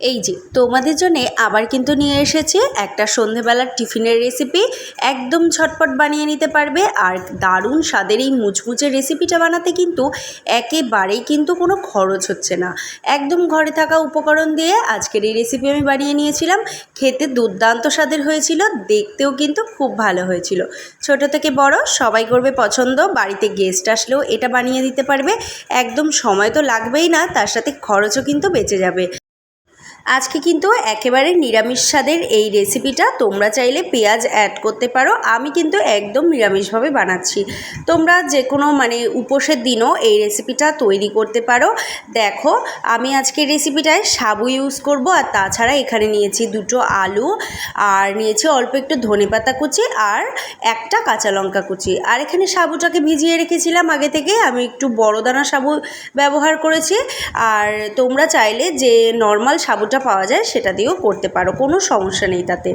এই যে, তোমাদের জন্যে আবার কিন্তু নিয়ে এসেছে একটা সন্ধেবেলার টিফিনের রেসিপি একদম ঝটপট বানিয়ে নিতে পারবে আর দারুণ স্বাদের এই মুচমুচে রেসিপিটা বানাতে কিন্তু একেবারেই কিন্তু কোনো খরচ হচ্ছে না। একদম ঘরে থাকা উপকরণ দিয়ে আজকের এই রেসিপি আমি বানিয়ে নিয়েছিলাম। খেতে দুর্দান্ত স্বাদের হয়েছিল, দেখতেও কিন্তু খুব ভালো হয়েছিল। ছোট থেকে বড়, সবাই করবে পছন্দ, বাড়িতে গেস্ট আসলেও এটা বানিয়ে দিতে পারবে। একদম সময় তো লাগবেই না, তার সাথে খরচও কিন্তু বেঁচে যাবে। আজকে কিন্তু একেবারে নিরামিষ স্বাদের এই রেসিপিটা তোমরা চাইলে পেঁয়াজ অ্যাড করতে পারো। আমি কিন্তু একদম নিরামিষভাবে বানাচ্ছি। তোমরা যে কোনো মানে উপোসের দিনও এই রেসিপিটা তৈরি করতে পারো। দেখো, আমি আজকে রেসিপিটায় সাবু ইউজ করব আর তাছাড়া এখানে নিয়েছি দুটো আলু, আর নিয়েছি অল্প একটু ধনেপাতা কুচি আর একটা কাঁচা লঙ্কা কুচি। আর এখানে সাবুটাকে ভিজিয়ে রেখেছিলাম আগে থেকে। আমি একটু বড় দানা সাবু ব্যবহার করেছি। আর তোমরা চাইলে যে নর্মাল সাবুটা পাওয়া যায় সেটা দিয়েও করতে পারো, কোনো সমস্যা নেই তাতে।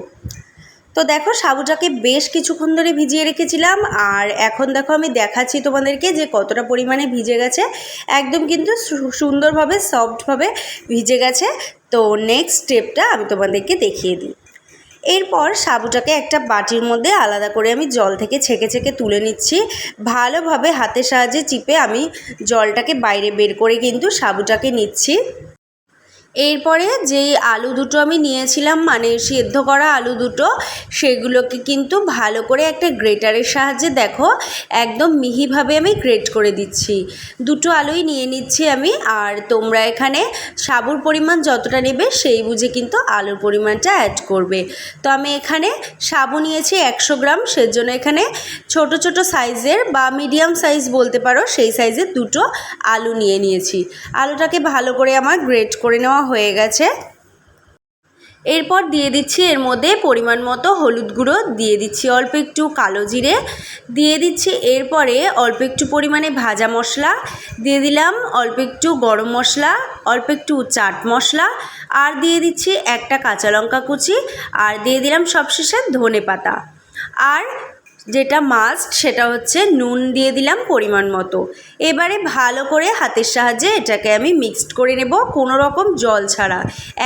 তো দেখো, সাবুটাকে বেশ কিছুক্ষণ ধরে ভিজিয়ে রেখেছিলাম, আর এখন দেখো আমি দেখাচ্ছি তোমাদেরকে যে কতটা পরিমাণে ভিজে গেছে। একদম কিন্তু সুন্দরভাবে, সফটভাবে ভিজে গেছে। তো নেক্সট স্টেপটা আমি তোমাদেরকে দেখিয়ে দিই। এরপর সাবুটাকে একটা বাটির মধ্যে আলাদা করে আমি জল থেকে ছেঁকে ছেঁকে তুলে নিচ্ছি। ভালোভাবে হাতের সাহায্যে চিপে আমি জলটাকে বাইরে বের করে কিন্তু সাবুটাকে নিচ্ছি। এরপরে যেই আলু দুটো আমি নিয়েছিলাম মানে সেদ্ধ করা আলু দুটো, সেগুলোকে কিন্তু ভালো করে একটা গ্রেটারের সাহায্যে দেখো, একদম মিহিভাবে আমি গ্রেট করে দিচ্ছি। দুটো আলুই নিয়ে নিচ্ছি আমি, আর তোমরা এখানে সাবুর পরিমাণ যতটা নেবে, সেই বুঝে কিন্তু আলুর পরিমাণটা অ্যাড করবে। তো আমি এখানে সাবু নিয়েছি একশো গ্রাম, সেজন্য এখানে ছোট ছোট সাইজের বা মিডিয়াম সাইজ বলতে পারো, সেই সাইজের দুটো আলু নিয়ে নিয়েছি। আলুটাকে ভালো করে আমার গ্রেট করে নেওয়া হয়ে গেছে। এরপর দিয়ে দিচ্ছি এর মধ্যে পরিমাণ মতো হলুদ গুঁড়ো দিয়ে দিচ্ছি অল্প একটু কালো জিরে। দিয়ে দিচ্ছি এরপরে অল্প একটু পরিমাণে ভাজা মশলা। দিয়ে দিলাম অল্প একটু গরম মশলা, অল্প একটু চাট মশলা আর দিয়ে দিচ্ছি একটা কাঁচা লঙ্কা কুচি। আর দিয়ে দিলাম সবশেষে ধনে পাতা। আর যেটা মাস্ট সেটা হচ্ছে নুন দিয়ে দিলাম পরিমাণ মতো। এবারে ভালো করে হাতের সাহায্যে এটাকে আমি মিক্সড করে নেব, কোনো রকম জল ছাড়া।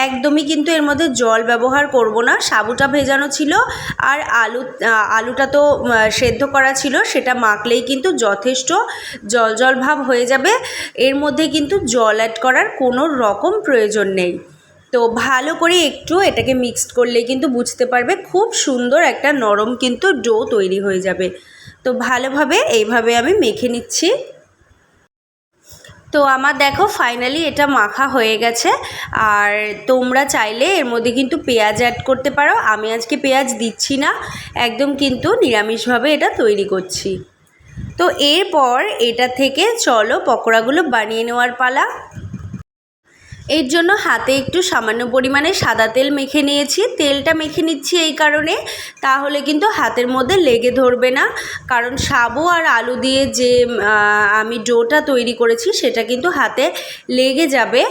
একদমই কিন্তু এর মধ্যে জল ব্যবহার করব না, সাবুটা ভেজানো ছিল আর আলু, আলুটা তো সেদ্ধ করা ছিল, সেটা মাখলেই কিন্তু যথেষ্ট জল জল ভাব হয়ে যাবে। এর মধ্যে কিন্তু জল অ্যাড করার কোনো রকম প্রয়োজন নেই। তো ভালো করে একটু এটাকে মিক্সড করলে কিন্তু বুঝতে পারবে খুব সুন্দর একটা নরম কিন্তু ডো তৈরি হয়ে যাবে। তো ভালোভাবে এইভাবে আমি মেখে নিচ্ছি। তো আমার দেখো ফাইনালি এটা মাখা হয়ে গেছে। আর তোমরা চাইলে এর মধ্যে কিন্তু পেঁয়াজ অ্যাড করতে পারো। আমি আজকে পেঁয়াজ দিচ্ছি না। একদম কিন্তু নিরামিষভাবে এটা তৈরি করছি। তো এরপর এটা থেকে চলো পকোড়াগুলো বানিয়ে নেওয়ার পালা। এর জন্য হাতে একটু সামান্য পরিমাণে সাদা তেল মেখে নিয়েছি। তেলটা মেখে নিচ্ছি এই কারণে। তাহলে কিন্তু হাতের মধ্যে লেগে ধরবে না। কারণ সাবু আর আলু দিয়ে যে আমি ডোটা তৈরি করেছি, সেটা কিন্তু হাতে লেগে যাবে।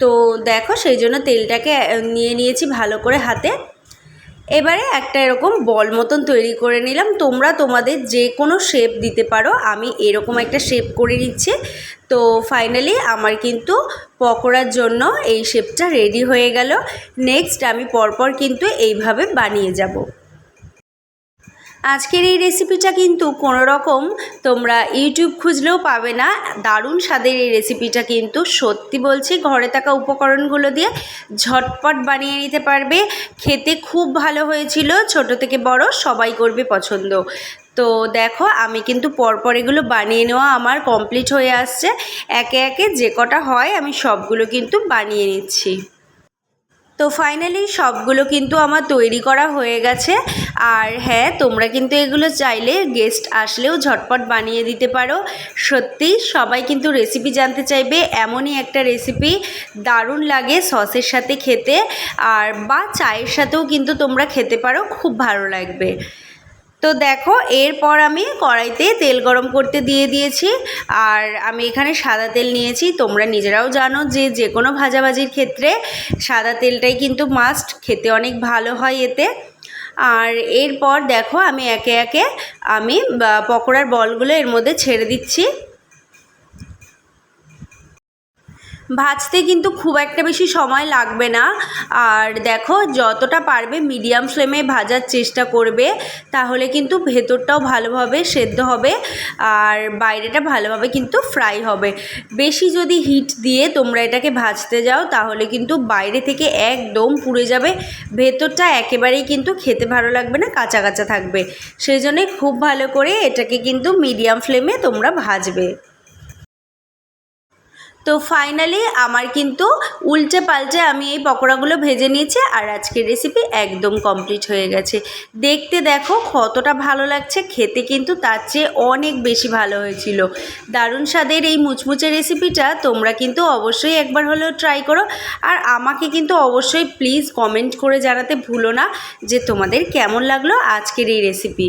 তো দেখো, সেই জন্য তেলটাকে নিয়ে নিয়েছি ভালো করে হাতে। এবারে একটা এরকম বল মতন তৈরি করে নিলাম। তোমরা তোমাদের যে কোনো শেপ দিতে পারো। আমি এরকম একটা শেপ করে নিচ্ছি। তো ফাইনালি আমার কিন্তু পকোড়ার জন্য এই শেপটা রেডি হয়ে গেল। নেক্সট আমি পরপর কিন্তু এইভাবে বানিয়ে যাব। আজকের এই রেসিপিটা কিন্তু কোনো রকম তোমরা ইউটিউব খুঁজলেও পাবে না। দারুণ স্বাদের এই রেসিপিটা কিন্তু সত্যি বলছি, ঘরে থাকা উপকরণগুলো দিয়ে ঝটপট বানিয়ে নিতে পারবে। খেতে খুব ভালো হয়েছিল, ছোট থেকে বড়, সবাই করবে পছন্দ। তো দেখো, আমি কিন্তু পরপর এগুলো বানিয়ে নেওয়া আমার কমপ্লিট হয়ে আসছে। একে একে যে কটা হয়, আমি সবগুলো কিন্তু বানিয়ে নিচ্ছি। তো ফাইনালি সবগুলো কিন্তু আমার তৈরি করা হয়ে গেছে। আর হ্যাঁ তোমরা কিন্তু এগুলো চাইলে গেস্ট আসলেও ঝটপট বানিয়ে দিতে পারো। সত্যি, সবাই কিন্তু রেসিপি জানতে চাইবে, এমনই একটা রেসিপি দারুণ লাগে সসের সাথে খেতে। আর বা চায়ের সাথেও কিন্তু তোমরা খেতে পারো, খুব ভালো লাগবে। তো দেখো, এরপর আমি কড়াইতে তেল গরম করতে দিয়ে দিয়েছি। আর আমি এখানে সাদা তেল নিয়েছি, তোমরা নিজেরাও জানো যে যে কোনো ভাজাভাজির ক্ষেত্রে সাদা তেলটাই কিন্তু মাস্ট খেতে অনেক ভালো হয় এতে। আর এরপর দেখো, আমি একে একে আমি পকোড়ার বলগুলো এর মধ্যে ছেড়ে দিচ্ছি। ভাজতে কিন্তু খুব একটা বেশি সময় লাগবে না। আর দেখো, যতটা পারবে মিডিয়াম ফ্লেমে ভাজার চেষ্টা করবে, তাহলে কিন্তু ভেতরটাও ভালোভাবে সেদ্ধ হবে আর বাইরেটা ভালোভাবে কিন্তু ফ্রাই হবে। বেশি যদি হিট দিয়ে তোমরা এটাকে ভাজতে যাও, তাহলে কিন্তু বাইরে থেকে একদম পুড়ে যাবে। ভেতরটা একেবারেই কিন্তু খেতে ভালো লাগবে না, কাঁচা কাঁচা থাকবে। সেই জন্যে খুব ভালো করে এটাকে কিন্তু মিডিয়াম ফ্লেমে তোমরা ভাজবে। তো ফাইনালি আমার কিন্তু উল্টে পাল্টে আমি এই পকোড়াগুলো ভেজে নিয়েছি আর আজকের রেসিপি একদম কমপ্লিট হয়ে গেছে। দেখতে দেখো কতটা ভালো লাগছে, খেতে কিন্তু তার চেয়ে অনেক বেশি ভালো হয়েছিল। দারুণ স্বাদের এই মুচমুচে রেসিপিটা তোমরা কিন্তু অবশ্যই একবার হলেও ট্রাই করো। আর আমাকে কিন্তু অবশ্যই প্লিজ কমেন্ট করে জানাতে ভুলো না যে তোমাদের কেমন লাগল আজকের এই রেসিপি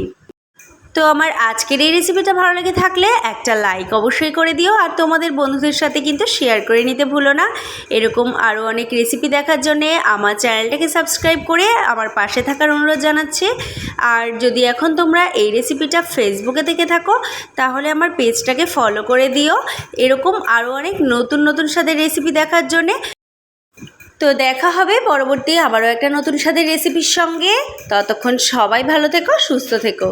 তো আমার আজকের এই রেসিপিটা ভালো লেগে থাকলে একটা লাইক অবশ্যই করে দিও। আর তোমাদের বন্ধুদের সাথে কিন্তু শেয়ার করে নিতে ভুলো না। এরকম আরও অনেক রেসিপি দেখার জন্যে আমার চ্যানেলটাকে সাবস্ক্রাইব করে আমার পাশে থাকার অনুরোধ জানাচ্ছি। আর যদি এখন তোমরা এই রেসিপিটা ফেসবুকে দেখে থাকো, তাহলে আমার পেজটাকে ফলো করে দিও। এরকম আরও অনেক নতুন নতুন স্বাদের রেসিপি দেখার জন্যে। তো দেখা হবে পরবর্তী আবারও একটা নতুন স্বাদের রেসিপির সঙ্গে। ততক্ষণ সবাই ভালো থেকো, সুস্থ থেকো।